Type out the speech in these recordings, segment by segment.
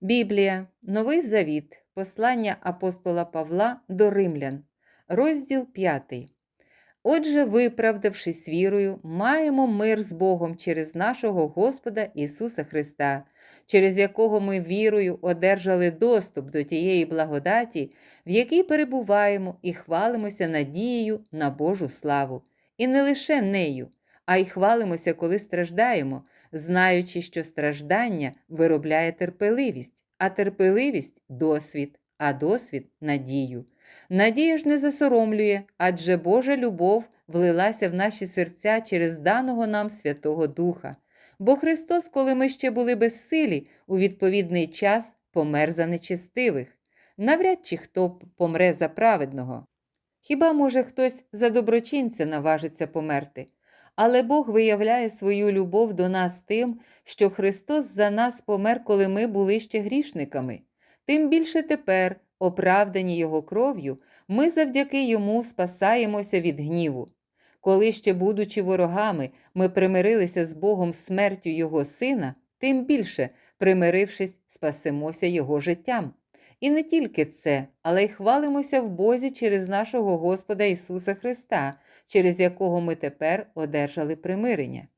Біблія, Новий Завіт, послання апостола Павла до Римлян, розділ 5. Отже, виправдавшись вірою, маємо мир з Богом через нашого Господа Ісуса Христа, через якого ми вірою одержали доступ до тієї благодаті, в якій перебуваємо і хвалимося надією на Божу славу. І не лише нею, а й хвалимося, коли страждаємо, знаючи, що страждання виробляє терпеливість, а терпеливість досвід, а досвід надію. Надія ж не засоромлює, адже Божа любов влилася в наші серця через даного нам Святого Духа. Бо Христос, коли ми ще були безсилі, у відповідний час помер за нечестивих. Навряд чи хто помре за праведного. Хіба може хтось за доброчинця наважиться померти? Але Бог виявляє свою любов до нас тим, що Христос за нас помер, коли ми були ще грішниками. Тим більше тепер, оправдані Його кров'ю, ми завдяки Йому спасаємося від гніву. Коли ще, будучи ворогами, ми примирилися з Богом смертю Його Сина, тим більше, примирившись, спасемося Його життям. І не тільки це, але й хвалимося в Бозі через нашого Господа Ісуса Христа, через якого ми тепер одержали примирення.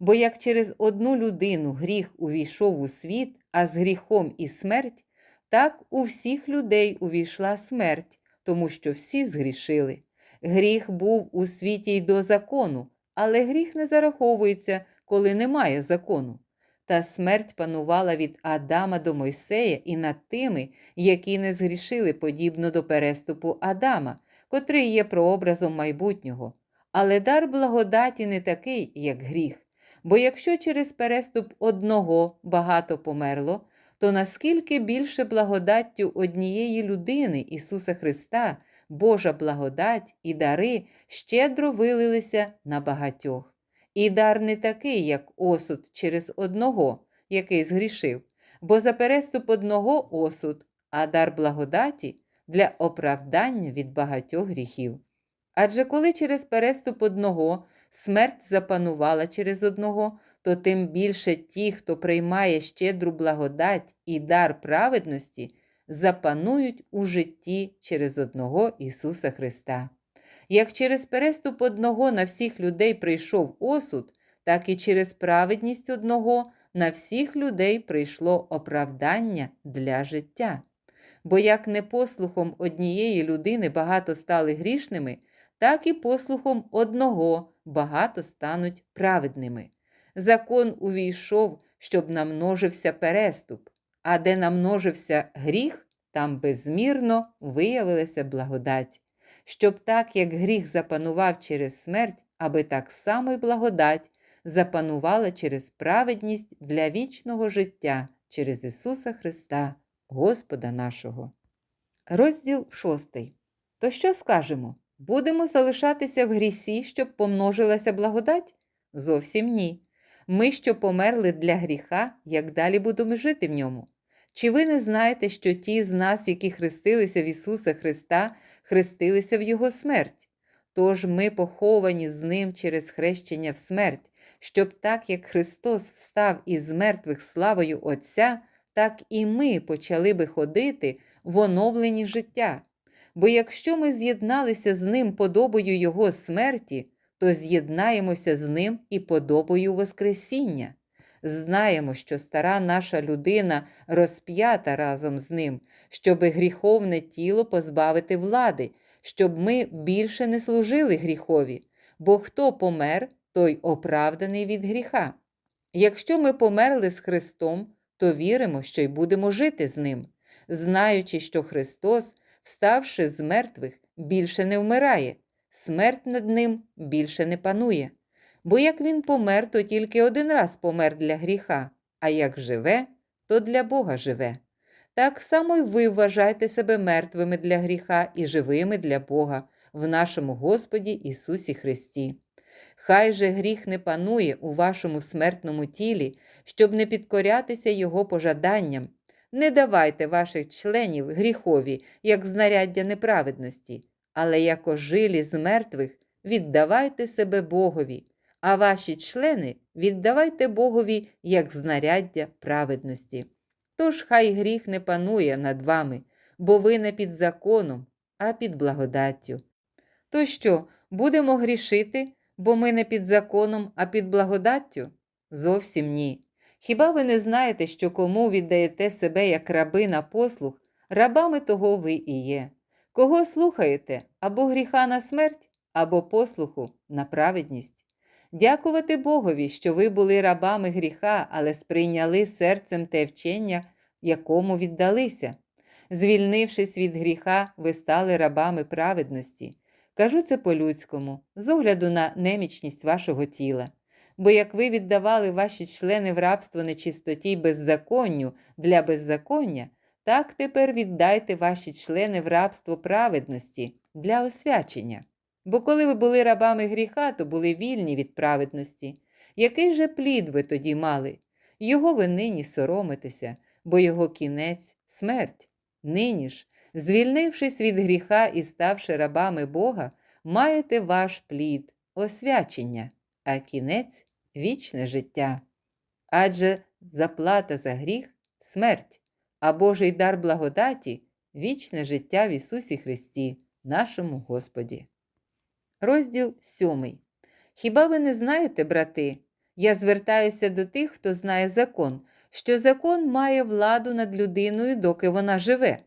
Бо як через одну людину гріх увійшов у світ, а з гріхом і смерть, так у всіх людей увійшла смерть, тому що всі згрішили. Гріх був у світі й до закону, але гріх не зараховується, коли немає закону. Та смерть панувала від Адама до Мойсея і над тими, які не згрішили подібно до переступу Адама, котрий є прообразом майбутнього. Але дар благодаті не такий, як гріх. Бо якщо через переступ одного багато померло, то наскільки більше благодаттю однієї людини Ісуса Христа, Божа благодать і дари щедро вилилися на багатьох. І дар не такий, як осуд через одного, який згрішив, бо за переступ одного осуд, а дар благодаті для оправдання від багатьох гріхів. Адже коли через переступ одного смерть запанувала через одного, то тим більше ті, хто приймає щедру благодать і дар праведності, запанують у житті через одного Ісуса Христа. Як через переступ одного на всіх людей прийшов осуд, так і через праведність одного на всіх людей прийшло оправдання для життя. Бо як не послухом однієї людини багато стали грішними, так і послухом одного багато стануть праведними. Закон увійшов, щоб намножився переступ, а де намножився гріх, там безмірно виявилася благодать щоб так, як гріх запанував через смерть, аби так само й благодать запанувала через праведність для вічного життя через Ісуса Христа, Господа нашого. Розділ 6. То що скажемо? Будемо залишатися в грісі, щоб помножилася благодать? Зовсім ні. Ми, що померли для гріха, як далі будемо жити в ньому. Чи ви не знаєте, що ті з нас, які хрестилися в Ісуса Христа, хрестилися в Його смерть? Тож ми поховані з Ним через хрещення в смерть, щоб так як Христос встав із мертвих славою Отця, так і ми почали би ходити в оновленні життя. Бо якщо ми з'єдналися з Ним подобою Його смерті, то з'єднаємося з Ним і подобою Воскресіння. Знаємо, що стара наша людина розп'ята разом з ним, щоби гріховне тіло позбавити влади, щоб ми більше не служили гріхові, бо хто помер, той оправданий від гріха. Якщо ми померли з Христом, то віримо, що й будемо жити з Ним, знаючи, що Христос, вставши з мертвих, більше не вмирає, смерть над ним більше не панує. Бо як він помер, то тільки один раз помер для гріха, а як живе, то для Бога живе. Так само й ви вважайте себе мертвими для гріха і живими для Бога в нашому Господі Ісусі Христі. Хай же гріх не панує у вашому смертному тілі, щоб не підкорятися Його пожаданням. Не давайте ваших членів гріхові, як знаряддя неправедності, але як ожилі з мертвих віддавайте себе Богові а ваші члени віддавайте Богові як знаряддя праведності. Тож хай гріх не панує над вами, бо ви не під законом, а під благодаттю. То що, будемо грішити, бо ми не під законом, а під благодаттю? Зовсім ні. Хіба ви не знаєте, що кому віддаєте себе як раби на послух, рабами того ви і є? Кого слухаєте або гріха на смерть, або послуху на праведність? Дякувати Богові, що ви були рабами гріха, але сприйняли серцем те вчення, якому віддалися. Звільнившись від гріха, ви стали рабами праведності. Кажу це по-людському, з огляду на немічність вашого тіла. Бо як ви віддавали ваші члени в рабство нечистоті й беззаконню для беззаконня, так тепер віддайте ваші члени в рабство праведності для освячення. Бо коли ви були рабами гріха, то були вільні від праведності. Який же плід ви тоді мали? Його ви нині соромитеся, бо його кінець смерть. Нині ж, звільнившись від гріха і ставши рабами Бога, маєте ваш плід освячення, а кінець вічне життя. Адже заплата за гріх смерть, а Божий дар благодаті вічне життя в Ісусі Христі, нашому Господі. Розділ 7. Хіба ви не знаєте, брати? Я звертаюся до тих, хто знає закон, що закон має владу над людиною, доки вона живе.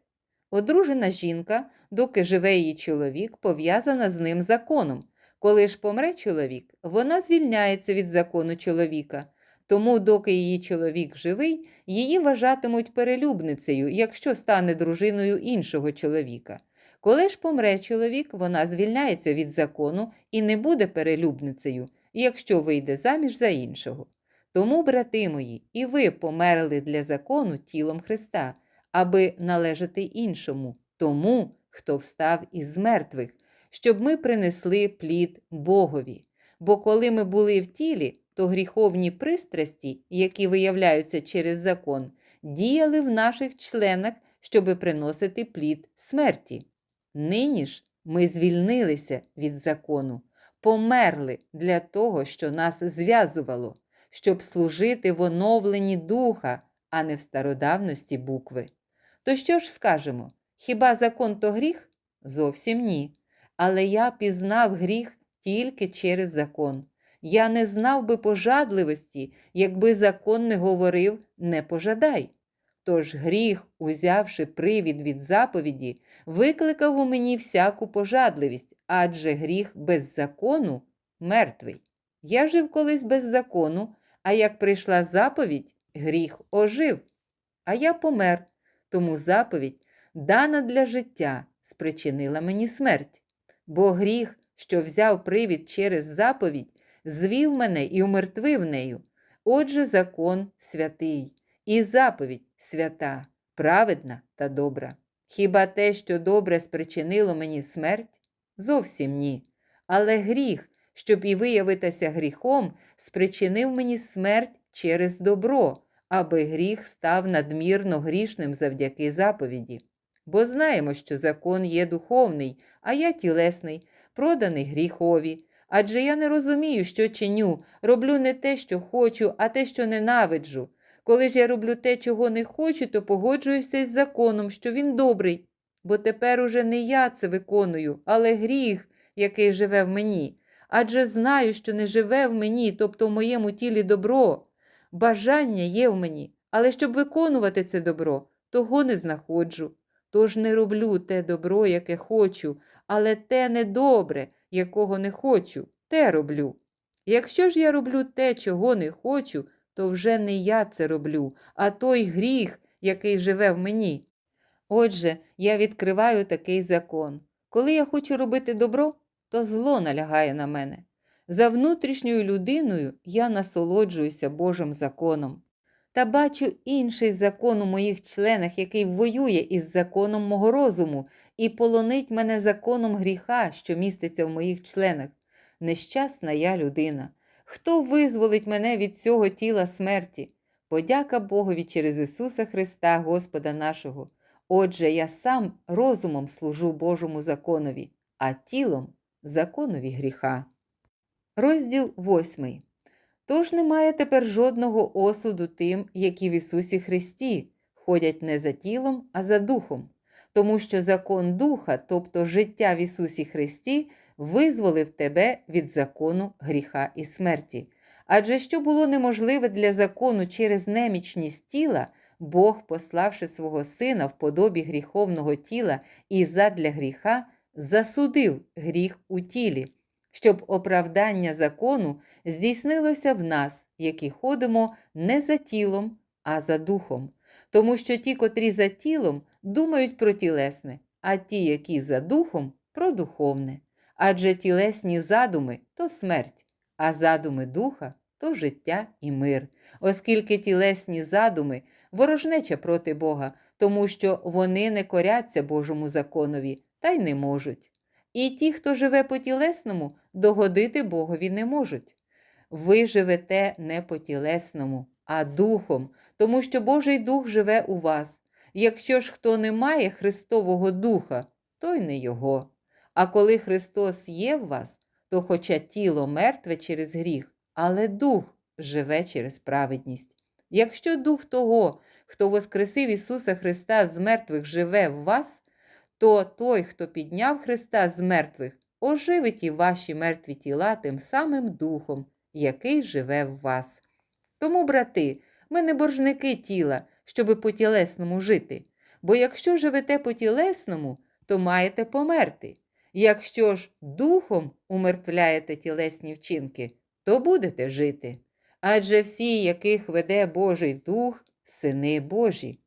Одружена жінка, доки живе її чоловік, пов'язана з ним законом. Коли ж помре чоловік, вона звільняється від закону чоловіка. Тому, доки її чоловік живий, її вважатимуть перелюбницею, якщо стане дружиною іншого чоловіка. Коли ж помре чоловік, вона звільняється від закону і не буде перелюбницею, якщо вийде заміж за іншого. Тому, брати мої, і ви померли для закону тілом Христа, аби належати іншому, тому, хто встав із мертвих, щоб ми принесли плід Богові. Бо коли ми були в тілі, то гріховні пристрасті, які виявляються через закон, діяли в наших членах, щоби приносити плід смерті. Нині ж ми звільнилися від закону, померли для того, що нас зв'язувало, щоб служити в оновленні духа, а не в стародавності букви. То що ж скажемо? Хіба закон то гріх? Зовсім ні. Але я пізнав гріх тільки через закон. Я не знав би пожадливості, якби закон не говорив не пожадай. Тож гріх, узявши привід від заповіді, викликав у мені всяку пожадливість, адже гріх без закону мертвий. Я жив колись без закону, а як прийшла заповідь, гріх ожив. А я помер, тому заповідь, дана для життя, спричинила мені смерть. Бо гріх, що взяв привід через заповідь, звів мене і умертвив нею. Отже, закон святий, і заповідь свята, праведна та добра. Хіба те, що добре спричинило мені смерть? Зовсім ні. Але гріх, щоб і виявитися гріхом, спричинив мені смерть через добро, аби гріх став надмірно грішним завдяки заповіді. Бо знаємо, що закон є духовний, а я тілесний, проданий гріхові. Адже я не розумію, що чиню, роблю не те, що хочу, а те, що ненавиджу. Коли ж я роблю те, чого не хочу, то погоджуюся із законом, що він добрий. Бо тепер уже не я це виконую, але гріх, який живе в мені. Адже знаю, що не живе в мені, тобто в моєму тілі добро. Бажання є в мені, але щоб виконувати це добро, того не знаходжу. Тож не роблю те добро, яке хочу, але те недобре, якого не хочу, те роблю. Якщо ж я роблю те, чого не хочу, то вже не я це роблю, а той гріх, який живе в мені. Отже, я відкриваю такий закон. Коли я хочу робити добро, то зло налягає на мене. За внутрішньою людиною я насолоджуюся Божим законом. Та бачу інший закон у моїх членах, який воює із законом мого розуму і полонить мене законом гріха, що міститься в моїх членах. Нещасна я людина. Хто визволить мене від цього тіла смерті? Подяка Богові через Ісуса Христа, Господа нашого. Отже, я сам розумом служу Божому законові, а тілом законові гріха. Розділ 8. Тож немає тепер жодного осуду тим, які в Ісусі Христі, ходять не за тілом, а за духом, тому що закон духа, тобто життя в Ісусі Христі, визволив тебе від закону гріха і смерті. Адже що було неможливе для закону через немічність тіла, Бог, пославши свого сина в подобі гріховного тіла і задля гріха, засудив гріх у тілі, щоб оправдання закону здійснилося в нас, які ходимо не за тілом, а за духом. Тому що ті, котрі за тілом, думають про тілесне, а ті, які за духом, про духовне. Адже тілесні задуми то смерть, а задуми духа то життя і мир, оскільки тілесні задуми ворожнеча проти Бога, тому що вони не коряться Божому законові та й не можуть. І ті, хто живе по тілесному, догодити Богові не можуть. Ви живете не по тілесному, а духом, тому що Божий Дух живе у вас. Якщо ж хто не має Христового Духа, то й не Його. А коли Христос є в вас, то хоча тіло мертве через гріх, але дух живе через праведність. Якщо дух того, хто воскресив Ісуса Христа з мертвих, живе в вас, то той, хто підняв Христа з мертвих, оживить і ваші мертві тіла тим самим духом, який живе в вас. Тому, брати, ми не боржники тіла, щоби по тілесному жити. Бо якщо живете по тілесному, то маєте померти. Якщо ж духом умертвляєте тілесні вчинки, то будете жити. Адже всі, яких веде Божий Дух, сини Божі.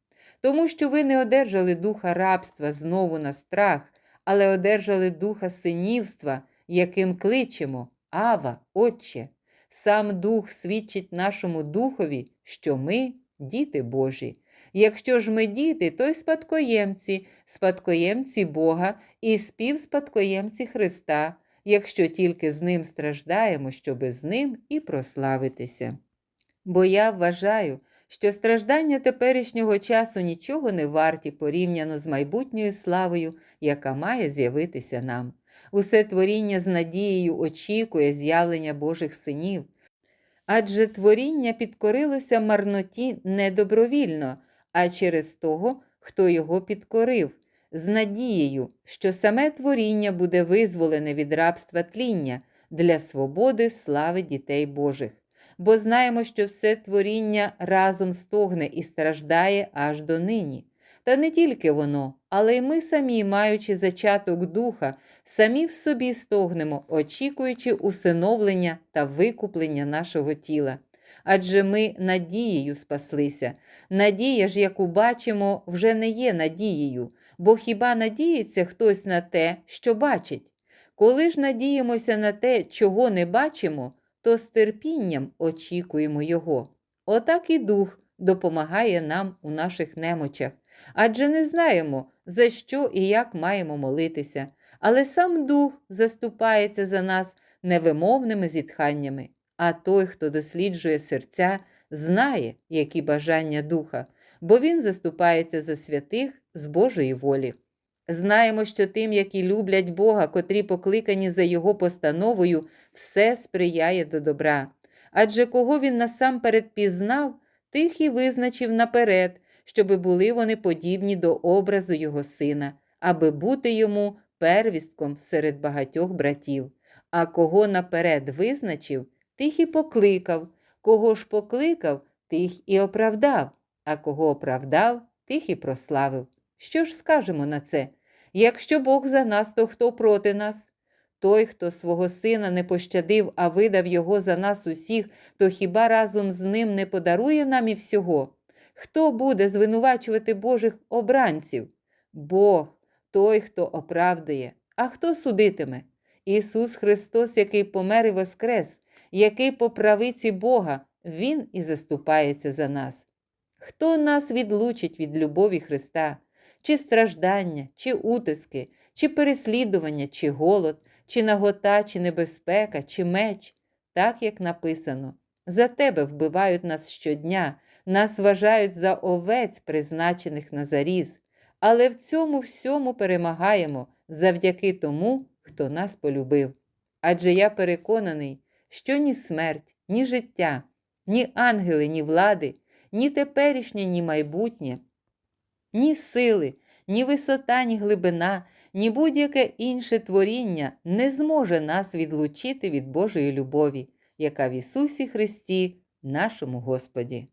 Тому що ви не одержали духа рабства знову на страх, але одержали духа синівства, яким кличемо Ава, Отче. Сам Дух свідчить нашому Духові, що ми діти Божі. Якщо ж ми діти, то й спадкоємці, спадкоємці Бога і співспадкоємці Христа, якщо тільки з ним страждаємо, щоби з ним і прославитися. Бо я вважаю, що страждання теперішнього часу нічого не варті порівняно з майбутньою славою, яка має з'явитися нам. Усе творіння з надією очікує з'явлення Божих синів. Адже творіння підкорилося марноті не добровільно, а через того, хто його підкорив, з надією, що саме творіння буде визволене від рабства тління для свободи слави дітей Божих. Бо знаємо, що все творіння разом стогне і страждає аж до нині. Та не тільки воно, але й ми самі, маючи зачаток духа, самі в собі стогнемо, очікуючи усиновлення та викуплення нашого тіла. Адже ми надією спаслися. Надія ж, яку бачимо, вже не є надією, бо хіба надіється хтось на те, що бачить? Коли ж надіємося на те, чого не бачимо, то з терпінням очікуємо Його. Отак і Дух допомагає нам у наших немочах, адже не знаємо, за що і як маємо молитися, але сам Дух заступається за нас невимовними зітханнями, а той, хто досліджує серця, знає, які бажання Духа, бо Він заступається за святих з Божої волі. Знаємо, що тим, які люблять Бога, котрі покликані за Його постановою, все сприяє до добра. Адже кого він насамперед пізнав, тих і визначив наперед, щоби були вони подібні до образу Його сина, аби бути йому первістком серед багатьох братів. А кого наперед визначив, тих і покликав, кого ж покликав, тих і оправдав, а кого оправдав, тих і прославив. Що ж скажемо на це? Якщо Бог за нас, то хто проти нас? Той, хто свого сина не пощадив, а видав його за нас усіх, то хіба разом з ним не подарує нам і всього? Хто буде звинувачувати Божих обранців? Бог, той, хто оправдує, а хто судитиме? Ісус Христос, який помер і воскрес, який по правиці Бога, Він і заступається за нас. Хто нас відлучить від любові Христа? Чи страждання, чи утиски, чи переслідування, чи голод, чи нагота, чи небезпека, чи меч, так як написано. За тебе вбивають нас щодня, нас вважають за овець, призначених на заріз, але в цьому всьому перемагаємо завдяки тому, хто нас полюбив. Адже я переконаний, що ні смерть, ні життя, ні ангели, ні влади, ні теперішнє, ні майбутнє ні сили, ні висота, ні глибина, ні будь-яке інше творіння не зможе нас відлучити від Божої любові, яка в Ісусі Христі, нашому Господі.